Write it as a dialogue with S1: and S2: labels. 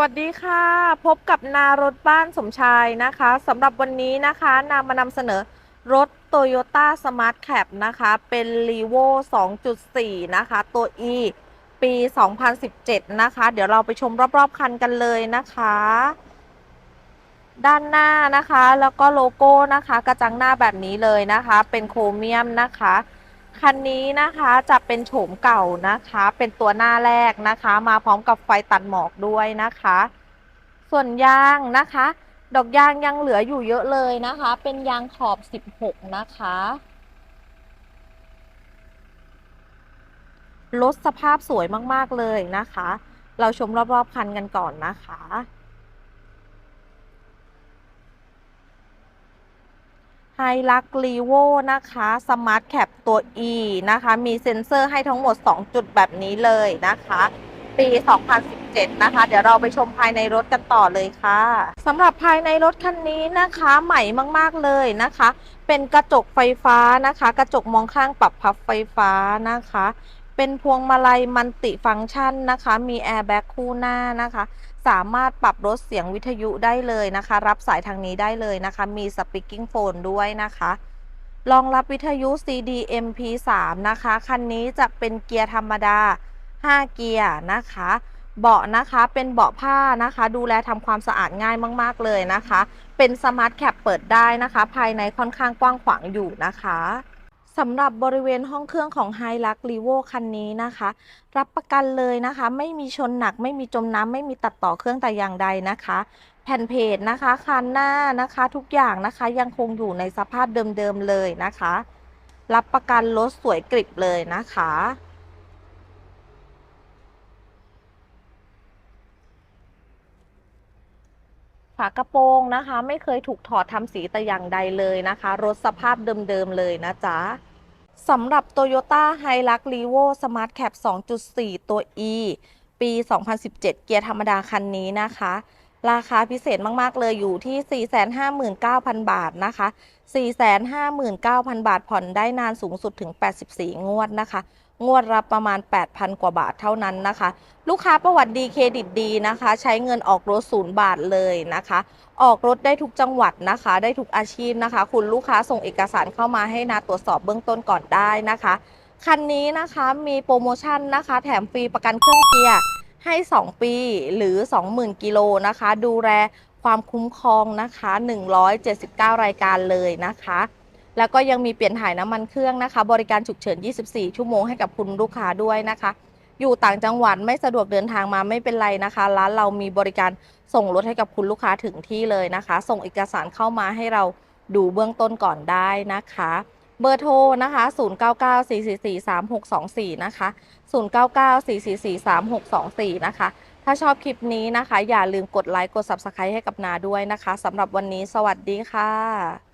S1: วัสดีค่ะ พบกับนารถบ้านสมชายนะคะสำหรับวันนี้นะคะนามานำเสนอรถ Toyota Smart Cab นะคะ เป็น r e v o 2.4 นะคะ ตัว E ปี 2017 นะคะ เดี๋ยวเราไปชมรอบๆ คันกันเลยนะคะ ด้านหน้านะคะแล้วก็โลโก้นะคะ กระจังหน้าแบบนี้เลยนะคะ เป็นโครเมียมนะคะ คันนี้นะคะจะเป็นโฉมเก่านะคะ เป็นตัวหน้าแรกนะคะ มาพร้อมกับไฟตัดหมอกด้วยนะคะ ส่วนยางนะคะ ดอกยางยังเหลืออยู่เยอะเลยนะคะ เป็นยางขอบ 16 นะคะรถสภาพสวยมาก ๆ เลยนะคะ เราชมรอบ ๆ คันกันก่อนนะคะ ไฮลักรีโวนะคะสมาร์ทแคปตัว E นะคะ มีเซ็นเซอร์ให้ทั้งหมด 2 จุดแบบนี้เลยนะคะ ปี 2017 นะคะ เดี๋ยวเราไปชมภายในรถกันต่อเลยค่ะสำหรับภายในรถคันนี้นะคะใหม่มากๆเลยนะคะ เป็นกระจกไฟฟ้านะคะ กระจกมองข้างปรับพับไฟฟ้านะคะเป็นพวงมาลัยมัลติฟังก์ชันนะคะ มีแอร์แบ็กคู่หน้านะคะ สามารถปรับลดเสียงวิทยุได้เลยนะคะ รับสายทางนี้ได้เลยนะคะ มี speaking phone ด้วยนะคะรองรับวิทยุ CD MP3 นะคะ คันนี้จะเป็นเกียร์ธรรมดา 5 เกียร์นะคะ เบาะนะคะเป็นเบาะผ้านะคะ ดูแลทำความสะอาดง่ายมาก ๆ เลยนะคะ เป็นสมาร์ทแคปเปิดได้นะคะ ภายในค่อนข้างกว้างขวางอยู่นะคะ สำหรับบริเวณห้องเครื่องของ h i l u x r e v o คันนี้นะคะ รับประกันเลยนะคะ ไม่มีชนหนักไม่มีจมน้ำไม่มีตัดต่อเครื่องแต่อย่างใดนะคะ แผ่นเพจนะคะคันหน้านะคะ ทุกอย่างนะคะยังคงอยู่ในสภาพเดิมๆเลยนะคะ รับประกันรถสวยกริบเลยนะคะ ฝากระโปรงนะคะ ไม่เคยถูกถอดทำสีแต่อย่างใดเลยนะคะ รถสภาพเดิมๆเลยนะจ๊ะสำหรับ Toyota Hilux Revo Smart Cab 2.4 ตัว E ปี 2017 เกียร์ธรรมดาคันนี้นะคะ ราคาพิเศษมาก ๆ เลยอยู่ที่ 459,000 บาทนะคะ 459,000 บาทผ่อนได้นานสูงสุดถึง 84 งวดนะคะ งวดละประมาณ 8,000 กว่าบาทเท่านั้นนะคะ ลูกค้าประวัติดีเครดิตดีนะคะ ใช้เงินออกรถศูนย์บาทเลยนะคะ ออกรถได้ทุกจังหวัดนะคะ ได้ทุกอาชีพนะคะ คุณลูกค้าส่งเอกสารเข้ามาให้นาตรวจสอบเบื้องต้นก่อนได้นะคะ คันนี้นะคะมีโปรโมชั่นนะคะ แถมฟรีประกันเครื่องเกียร์ให้ 2 ปีหรือ 20,000 กิโลนะคะ ดูแลความคุ้มครองนะคะ 179 รายการเลยนะคะ แล้วก็ยังมีเปลี่ยนถ่ายน้ำมันเครื่องนะคะ บริการฉุกเฉิน 24 ชั่วโมงให้กับคุณลูกค้าด้วยนะคะ อยู่ต่างจังหวัดไม่สะดวกเดินทางมาไม่เป็นไรนะคะ ร้านเรามีบริการส่งรถให้กับคุณลูกค้าถึงที่เลยนะคะ ส่งเอกสารเข้ามาให้เราดูเบื้องต้นก่อนได้นะคะ เบอร์โทรนะคะ 0994443624 นะคะ 0994443624 นะคะ ถ้าชอบคลิปนี้นะคะ อย่าลืมกดไลค์ กด Subscribe ให้กับนาด้วยนะคะสำหรับวันนี้สวัสดีค่ะ